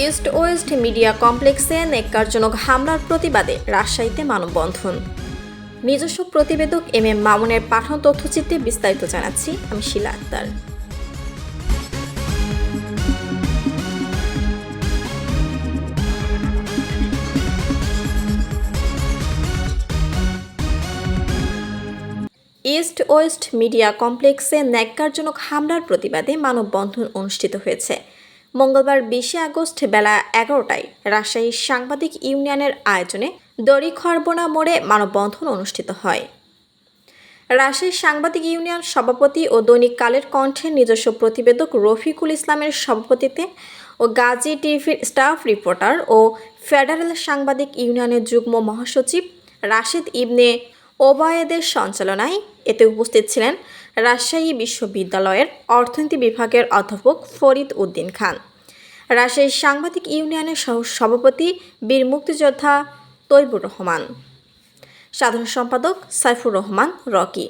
East West media কমপ্লেক্সে নেককারজনক হামলার প্রতিবাদে রাজশাহীতে মানববন্ধন। নিজস্ব প্রতিবেদক এম এম মামুনের পাঠানো তথ্যচিত্রে বিস্তারিত জানাচ্ছি আমি Shila Akter. East West Media কমপ্লেক্সে ন্যাক্কারজনক হামলার প্রতিবাদে মানববন্ধন অনুষ্ঠিত হয়েছে। মঙ্গলবার বিশে আগস্ট বেলা এগারোটায় রাজশাহী সাংবাদিক ইউনিয়নের আয়োজনে দড়ি খরবনা মোড়ে মানববন্ধন অনুষ্ঠিত হয়। রাজশাহী সাংবাদিক ইউনিয়ন সভাপতি ও দৈনিক কালের কণ্ঠের নিজস্ব প্রতিবেদক রফিকুল ইসলামের সভাপতিত্বে ও গাজী টিভির স্টাফ রিপোর্টার ও ফেডারেল সাংবাদিক ইউনিয়নের যুগ্ম মহাসচিব রাশেদ ইবনে ওবায়েদের সঞ্চালনায় এতে উপস্থিত ছিলেন রাজশাহী বিশ্ববিদ্যালয়ের অর্থনীতি বিভাগের অধ্যাপক ফরিদ উদ্দিন খান। রাজশাহী সাংবাদিক ইউনিয়নের সহ সভাপতি বীর মুক্তিযোদ্ধা তৈবুর রহমান। সাধারণ সম্পাদক সাইফুর রহমান রকি।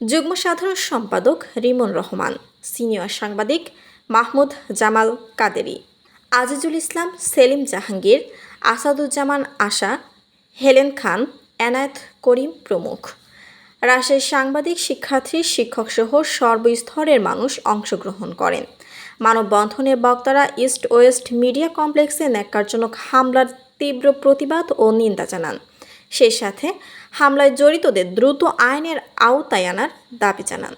যুগ্ম সাধারণ সম্পাদক রিমন রহমান। সিনিয়র সাংবাদিক মাহমুদ জামাল কাদেরি। আজিজুল ইসলাম সেলিম জাহাঙ্গীর, আসাদুজ্জামান আশা, হেলেন খান এনায়েত করিম প্রমুখ। রাশের সাংবাদিক, শিক্ষার্থী, শিক্ষকসহ সর্বস্তরের মানুষ অংশগ্রহণ করেন। মানববন্ধনে বক্তারা ইস্ট ওয়েস্ট মিডিয়া কমপ্লেক্সে ন্যাক্কারজনক হামলার তীব্র প্রতিবাদ ও নিন্দা জানান। সেই সাথে হামলায় জড়িতদের দ্রুত আইনের আওতায় আনার দাবি জানান।